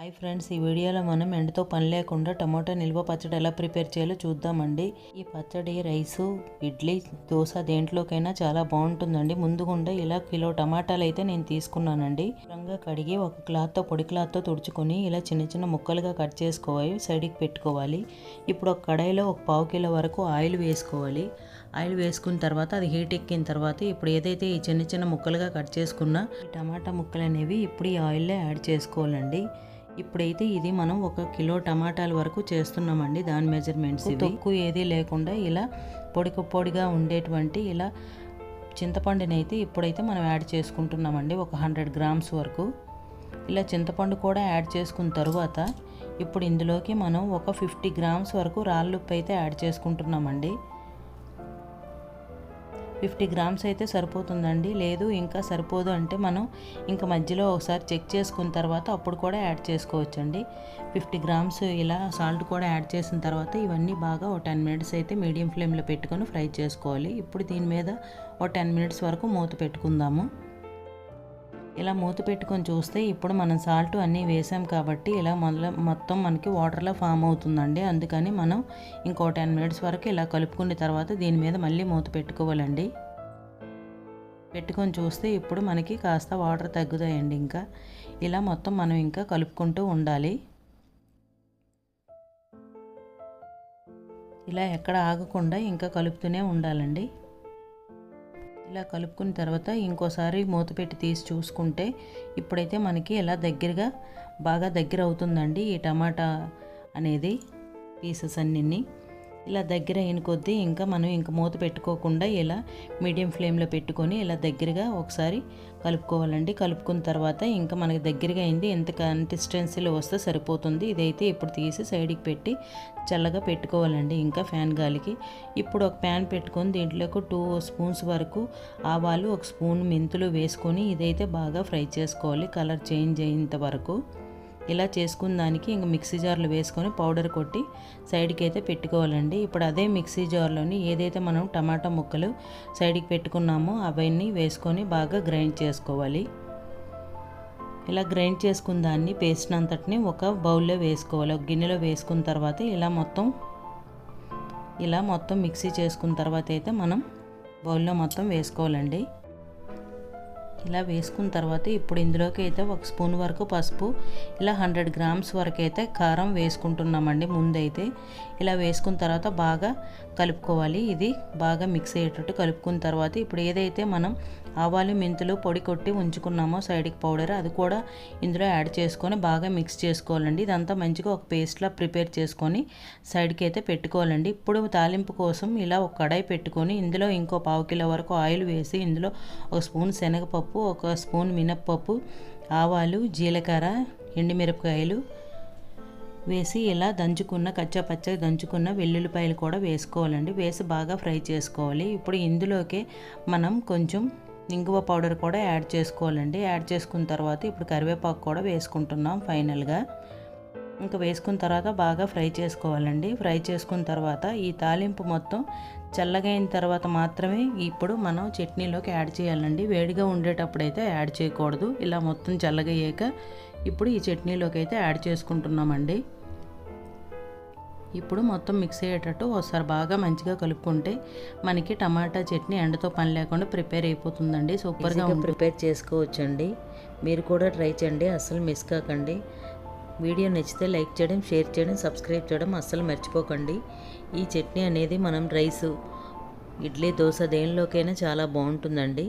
Hi friends ఈ వీడియోలో మనం ఎండతో పని లేకుండా టమాటా నిల్వ పచ్చడి ఎలా ప్రిపేర్ చేయాలో చూద్దామండి. ఈ పచ్చడి రైసు ఇడ్లీ దోశ దేంట్లోకైనా చాలా బాగుంటుందండి. ముందుగుండా ఇలా కిలో టమాటాలు అయితే నేను తీసుకున్నానండి. శుభ్రంగా కడిగి ఒక క్లాత్తో పొడి క్లాత్తో తుడుచుకొని ఇలా చిన్న చిన్న ముక్కలుగా కట్ చేసుకోవాలి. సైడ్కి పెట్టుకోవాలి. ఇప్పుడు ఒక కడాయిలో ఒక పావు కిలో వరకు ఆయిల్ వేసుకోవాలి. ఆయిల్ వేసుకున్న తర్వాత అది హీట్ ఎక్కిన తర్వాత ఇప్పుడు ఏదైతే ఈ చిన్న చిన్న ముక్కలుగా కట్ చేసుకున్న ఈ టమాటా ముక్కలు అనేవి ఇప్పుడు ఈ ఆయిల్లో యాడ్ చేసుకోవాలండి. ఇప్పుడైతే ఇది మనం ఒక కిలో టమాటాల వరకు చేస్తున్నామండి దాని మెజర్మెంట్స్ తక్కువ ఏది లేకుండా ఇలా పొడి పొడిగా ఉండేటువంటి ఇలా చింతపండుని అయితే ఇప్పుడైతే మనం యాడ్ చేసుకుంటున్నామండి ఒక హండ్రెడ్ గ్రామ్స్ వరకు. ఇలా చింతపండు కూడా యాడ్ చేసుకున్న తర్వాత ఇప్పుడు ఇందులోకి మనం ఒక ఫిఫ్టీ గ్రామ్స్ వరకు రాళ్ళుప్పు అయితే యాడ్ చేసుకుంటున్నామండి. ఫిఫ్టీ గ్రామ్స్ అయితే సరిపోతుందండి. లేదు ఇంకా సరిపోదు అంటే మనం ఇంకా మధ్యలో ఒకసారి చెక్ చేసుకున్న తర్వాత అప్పుడు కూడా యాడ్ చేసుకోవచ్చండి. ఫిఫ్టీ గ్రామ్స్ ఇలా సాల్ట్ కూడా యాడ్ చేసిన తర్వాత ఇవన్నీ బాగా ఒక టెన్ మినిట్స్ అయితే మీడియం ఫ్లేమ్లో పెట్టుకొని ఫ్రై చేసుకోవాలి. ఇప్పుడు దీని మీద ఒక టెన్ మినిట్స్ వరకు మూత పెట్టుకుందాము. ఇలా మూత పెట్టుకొని చూస్తే ఇప్పుడు మనం సాల్ట్ అన్నీ వేసాం కాబట్టి ఇలా మొదల మొత్తం మనకి వాటర్లో ఫామ్ అవుతుందండి. అందుకని మనం ఇంకో టెన్ మినిట్స్ వరకు ఇలా కలుపుకున్న తర్వాత దీని మీద మళ్ళీ మూత పెట్టుకోవాలండి. పెట్టుకొని చూస్తే ఇప్పుడు మనకి కాస్త వాటర్ తగ్గుతాయండి ఇంకా. ఇలా మొత్తం మనం ఇంకా కలుపుకుంటూ ఉండాలి. ఇలా ఎక్కడ ఆగకుండా ఇంకా కలుపుతూనే ఉండాలండి. ఇలా కలుపుకున్న తర్వాత ఇంకోసారి మూత పెట్టి తీసి చూసుకుంటే ఇప్పుడైతే మనకి ఇలా దగ్గరగా బాగా దగ్గర అవుతుందండి ఈ టమాటా అనేది పీసెస్ అన్నీ ఇలా దగ్గర అయిన కొద్దీ ఇంకా మనం ఇంకా మూత పెట్టుకోకుండా ఇలా మీడియం ఫ్లేమ్లో పెట్టుకొని ఇలా దగ్గరగా ఒకసారి కలుపుకోవాలండి. కలుపుకున్న తర్వాత ఇంకా మనకి దగ్గరగా అయింది. ఎంత కన్సిస్టెన్సీలో వస్తే సరిపోతుంది. ఇదైతే ఇప్పుడు తీసి సైడ్కి పెట్టి చల్లగా పెట్టుకోవాలండి. ఇంకా ఫ్యాన్ గాలికి. ఇప్పుడు ఒక ప్యాన్ పెట్టుకొని దీంట్లోకి టూ స్పూన్స్ వరకు ఆవాలు ఒక స్పూన్ మెంతులు వేసుకొని ఇదైతే బాగా ఫ్రై చేసుకోవాలి. కలర్ చేంజ్ అయ్యేంత వరకు. ఇలా చేసుకున్న దానికి ఇంక మిక్సీ జార్లో వేసుకొని పౌడర్ కొట్టి సైడ్కి అయితే పెట్టుకోవాలండి. ఇప్పుడు అదే మిక్సీ జార్లోని ఏదైతే మనం టమాటా ముక్కలు సైడ్కి పెట్టుకున్నామో అవన్నీ వేసుకొని బాగా గ్రైండ్ చేసుకోవాలి. ఇలా గ్రైండ్ చేసుకున్న దాన్ని పేస్ట్ అంతటిని ఒక బౌల్లో వేసుకోవాలి. ఒక గిన్నెలో వేసుకున్న తర్వాత ఇలా మొత్తం ఇలా మొత్తం మిక్సీ చేసుకున్న తర్వాత అయితే మనం బౌల్లో మొత్తం వేసుకోవాలండి. ఇలా వేసుకున్న తర్వాత ఇప్పుడు ఇందులోకి అయితే ఒక స్పూన్ వరకు పసుపు ఇలా హండ్రెడ్ గ్రామ్స్ వరకు అయితే కారం వేసుకుంటున్నామండి ముందైతే. ఇలా వేసుకున్న తర్వాత బాగా కలుపుకోవాలి. ఇది బాగా మిక్స్ అయ్యేటట్టు కలుపుకున్న తర్వాత ఇప్పుడు ఏదైతే మనం ఆవాలు మెంతులు పొడి కొట్టి ఉంచుకున్నామో సైడ్కి పౌడర్ అది కూడా ఇందులో యాడ్ చేసుకొని బాగా మిక్స్ చేసుకోవాలండి. ఇదంతా మంచిగా ఒక పేస్ట్లా ప్రిపేర్ చేసుకొని సైడ్కి అయితే పెట్టుకోవాలండి. ఇప్పుడు తాలింపు కోసం ఇలా ఒక కడాయి పెట్టుకొని ఇందులో ఇంకో పావు కిలో వరకు ఆయిల్ వేసి ఇందులో ఒక స్పూన్ శనగపప్పు పప్పు ఒక స్పూన్ మినప్పప్పు ఆవాలు జీలకర్ర ఎండుమిరపకాయలు వేసి ఇలా దంచుకున్న కచ్చా పచ్చగా దంచుకున్న వెల్లుల్లిపాయలు కూడా వేసుకోవాలండి. వేసి బాగా ఫ్రై చేసుకోవాలి. ఇప్పుడు ఇందులోకే మనం కొంచెం ఇంగువ పౌడర్ కూడా యాడ్ చేసుకోవాలండి. యాడ్ చేసుకున్న తర్వాత ఇప్పుడు కరివేపాకు కూడా వేసుకుంటున్నాం ఫైనల్గా. ఇంకా వేసుకున్న తర్వాత బాగా ఫ్రై చేసుకోవాలండి. ఫ్రై చేసుకున్న తర్వాత ఈ తాలింపు మొత్తం చల్లగా అయిన తర్వాత మాత్రమే ఇప్పుడు మనం చట్నీలోకి యాడ్ చేయాలండి. వేడిగా ఉండేటప్పుడు అయితే యాడ్ చేయకూడదు. ఇలా మొత్తం చల్లగా అయ్యాక ఇప్పుడు ఈ చట్నీలోకి అయితే యాడ్ చేసుకుంటున్నామండి. ఇప్పుడు మొత్తం మిక్స్ అయ్యేటట్టు ఒకసారి బాగా మంచిగా కలుపుకుంటే మనకి టమాటా చట్నీ ఎండతో పని లేకుండా ప్రిపేర్ అయిపోతుందండి. సూపర్గా ప్రిపేర్ చేసుకోవచ్చండి. మీరు కూడా ట్రై చేయండి. అస్సలు మిస్ కాకండి. వీడియో నచ్చితే లైక్ చేయడం షేర్ చేయడం సబ్స్క్రైబ్ చేయడం అస్సలు మర్చిపోకండి. ఈ చట్నీ అనేది మనం రైసు ఇడ్లీ దోశ దేనిలోకైనా చాలా బాగుంటుందండి.